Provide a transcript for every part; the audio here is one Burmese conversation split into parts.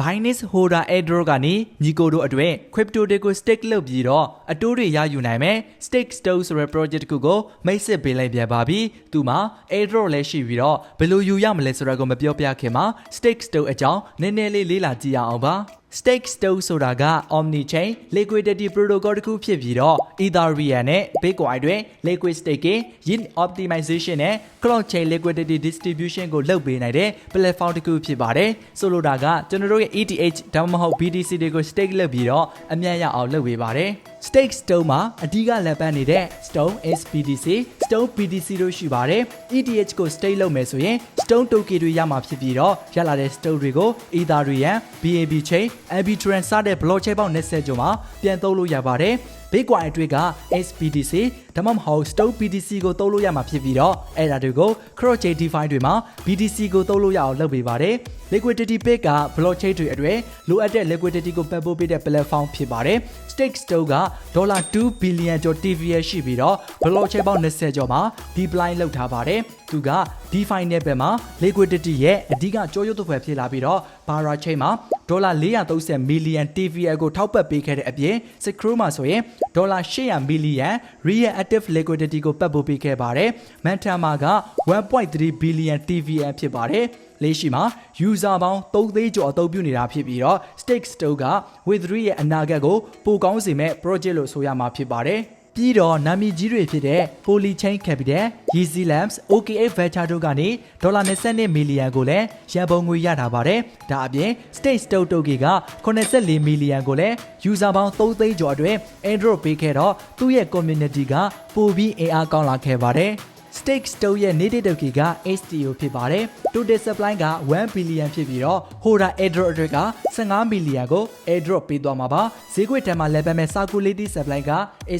Binance Holder Airdrop ကနေညီကိုတို့အတွက် crypto တွေကို stake လုပ်ပြီးတော့အတိုးတွေရယူနိုင်မယ် stake store ဆိုတဲ့ project တစ်ခုကိုမိတ်ဆက်ပေးလိုက်ပြန်ပါပြီ။သူမှာ airdrop လည်းရှိပြီးတော့ဘယ်လိုယူရမလဲဆိုတာကိုမပြောပြခင်မှာ stake store အကြောင်းနည်းနည်းလေးလေ့လာကြည့်ရအောင်ပါ။ stake store ဆိုတာက omni chain liquidity protocol တစ်ခုဖြစ်ပြီးတော့ ethereum နဲ့ bitcoin တွေ liquid staking yield optimization နဲ့ cloud chain liquidity distribution ကိုလုပ်ပေးနိုင်တဲ့ platform တစ်ခုဖြစ်ပါတယ်ဆိုလိုတာကကျွန်တော်တို့ရဲ့ ETH ဒါမှမဟုတ် BTC တွေကို stake လုပ်ပြီးတော့အမြတ်ရအောင်လုပ်ပေးပါတယ် stake stone မှာအဓိကလက်ပန်းနေတဲ့ stone SPDC stone BTC တို့ရှိပါတယ် ETH ကို stake လုပ်မယ်ဆိုရင် stone token တွေရမှာဖြစ်ပြီးတော့ရလာတဲ့ stone တွေကို Ethereum BNB chain Arbitrum စတဲ့ blockchain ပေါင်း20ကျော်မှာပြန်သုံးလို့ရပါတယ် Bitcoin အတွက်က SPDC ဒါမှမဟုတ် Stone BTC ကိုသုံးလို့ရမှာဖြစ်ပြီးတော့အဲ့ဒါတွေကို Cross Chain DeFi တွေမှာ BTC ကိုသုံးလို့ရအောင်လုပ်ပေးပါတယ် Liquidity Pick က blockchain တွေအတွက်လိုအပ်တဲ့ liquidity ကိုပံ့ပိုးပေးတဲ့ platform ဖြစ်ပါတယ် Stake Stone ကဒေါ်လာ2 billion ကျော် TVL ရှိပြီးတော့ blockchain ပေါင်း20ကျော်မှာ deploy လုပ်ထားပါတယ်သူက DeFi နဲ့ဘက်မှာ liquidity ရဲ့အဓိကကြောရုပ်တစ်ဖွဲ့ဖြစ်လာပြီးတော့ Barra Chain မှာ ဒေါ်လာ430 million TVL ကိုထောက်ပံ့ပေးခဲ့တဲ့အပြင် Secure မှာဆိုရင်ဒေါ်လာ800 million real active liquidity ကိုပတ်ပိုးပေးခဲ့ပါတယ်။ Manta မှာက1.3 billion TVL ဖြစ်ပါတယ်။လေးရှိမှာ user ပေါင်း3သိန်းကျော်အသုံးပြုနေတာဖြစ်ပြီးတော့ Stake Store က Web3 ရဲ့အနာဂတ်ကိုပိုကောင်းစေမဲ့ project လို့ဆိုရမှာဖြစ်ပါတယ်။ ပြီးတော့နာမည်ကြီးတွေဖြစ်တဲ့ Polychain Capital, Yeezy Labs, OKX Venture တို့ကနေဒေါ်လာ22မီလီယံကိုလည်းရန်ပုံငွေရတာပါတယ်။ဒါအပြင် State Stoke Token က84မီလီယံကိုလည်း user ပေါင်း3သိန်းကျော်အတွက် Android ပေးခဲ့တော့သူ့ရဲ့ community ကပိုပြီးအင်အားကောင်းလာခဲ့ပါတယ်။ Stake Store ရဲ့ native token က STO ဖြစ်ပါတယ်။ Total supply က1 billion ဖြစ်ပြီးတော့ Holder airdrop အတွက်က15 million ကို airdrop ပေးသွားမှာပါ။ဈေးကွက်ထဲမှာလည်းပဲမဲ့ circulating supply က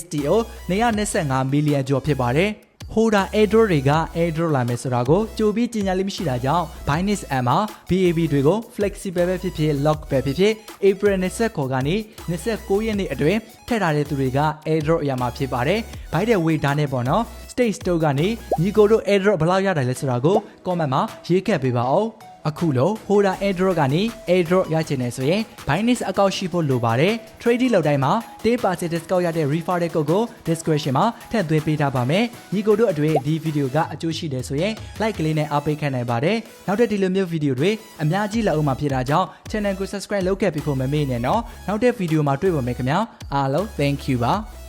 STO 225 million ကျော်ဖြစ်ပါတယ်။ Holder airdrop တွေက airdrop လာမယ်ဆိုတာကိုကြိုပြီးကြီးညာလေးမရှိတာကြောင့် Binance M မှာ BAB တွေကို flexible ပဲဖြစ်ဖြစ် lock ပဲဖြစ်ဖြစ် April 29ကနေ29ရက်နေ့အတွင်းထည့်ထားတဲ့သူတွေက airdrop ရမှာဖြစ်ပါတယ်။ By the way ဒါနဲ့ပေါ့နော် State Store ကနေညီကိုတို့ airdrop ဘယ်လောက်ရတယ်လဲဆိုတာကို comment မှာရေးခဲ့ပေးပါဦး အခုလို့ Holder airdrop ကနေ airdrop ရချင်နေဆိုရင် Binance account ရှိဖို့လိုပါတယ် trading လုပ်တိုင်းမှာ10% discount ရတဲ့ referral code ကို description မှာထည့်သွင်းပေးထားပါမယ်ညီကိုတို့အတွက်ဒီဗီဒီယိုကအကျိုးရှိတယ်ဆိုရင် like ကလေးနဲ့အားပေးခံနိုင်ပါတယ်နောက်ထပ်ဒီလိုမျိုးဗီဒီယိုတွေအများကြီးလောက်အောင်မှာဖြစ်တာကြောင့် channel ကို subscribe လုပ်ခဲ့ပြီးဖို့မမေ့နဲ့နော်နောက်တဲ့ဗီဒီယိုမှာတွေ့ပါမယ်ခင်ဗျာအားလုံး thank you ပါ